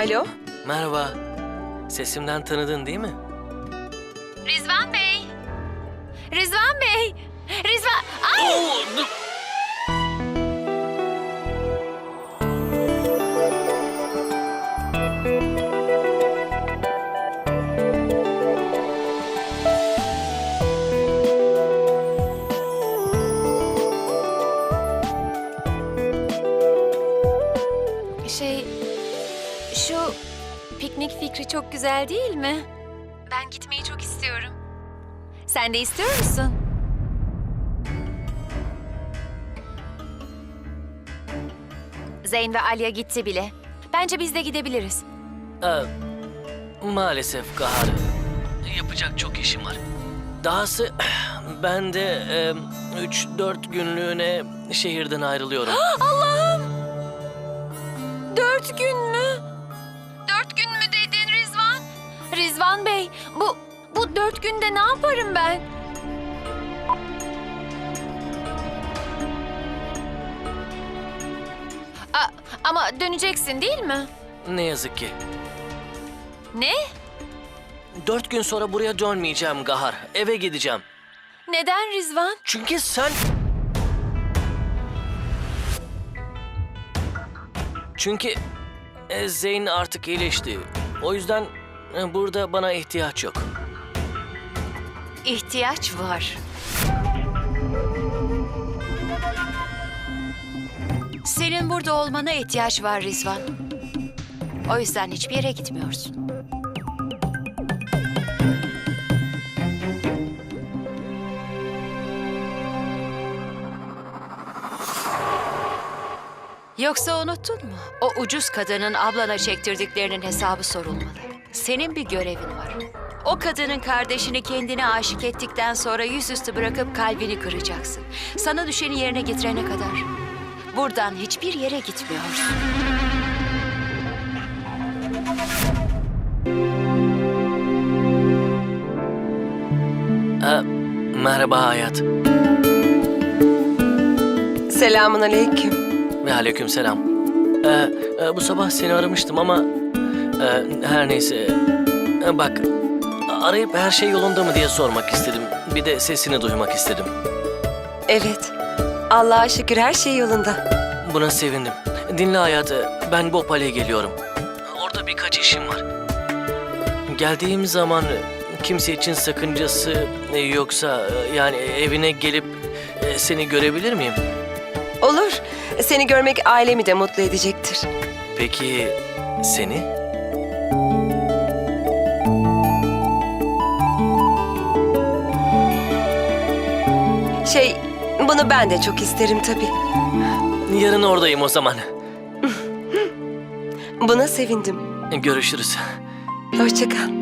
Alo? Merhaba. Sesimden tanıdın değil mi? Rizvan Bey. Rizvan Bey. Rizvan... Ay! Oo. Şey... Şu piknik fikri çok güzel değil mi? Ben gitmeyi çok istiyorum. Sen de istiyor musun? Zeyn ve Alya gitti bile. Bence biz de gidebiliriz. Ee, maalesef Gahar. Yapacak çok işim var. Dahası ben de 3-4 günlüğüne şehirden ayrılıyorum. Allah'ım! Dört gün mü? Rizvan Bey, bu bu dört günde ne yaparım ben? A, ama döneceksin değil mi? ne yazık ki. Ne? Dört gün sonra buraya dönmeyeceğim Gahar. Eve gideceğim. Neden Rizvan? Çünkü sen... Çünkü e, Zeyn artık iyileşti. O yüzden burada bana ihtiyaç yok. İhtiyaç var. Senin burada olmana ihtiyaç var Rizvan. O yüzden hiçbir yere gitmiyorsun. Yoksa unuttun mu? O ucuz kadının ablana çektirdiklerinin hesabı sorulmalı. Senin bir görevin var. O kadının kardeşini kendine aşık ettikten sonra yüzüstü bırakıp kalbini kıracaksın. Sana düşeni yerine getirene kadar. Buradan hiçbir yere gitmiyorsun. E, merhaba hayat. Selamun aleyküm. Ve aleyküm selam. E, e, bu sabah seni aramıştım ama... e, her neyse. E, bak, arayıp her şey yolunda mı diye sormak istedim. Bir de sesini duymak istedim. Evet. Allah'a şükür her şey yolunda. Buna sevindim. Dinle hayatı, ben Bhopal'e geliyorum. Orada birkaç işim var. Geldiğim zaman kimse için sakıncası yoksa yani evine gelip e, seni görebilir miyim? Olur. Seni görmek ailemi de mutlu edecektir. Peki seni? Şey, bunu ben de çok isterim tabii. Yarın oradayım o zaman. Buna sevindim. Görüşürüz. Hoşça kal.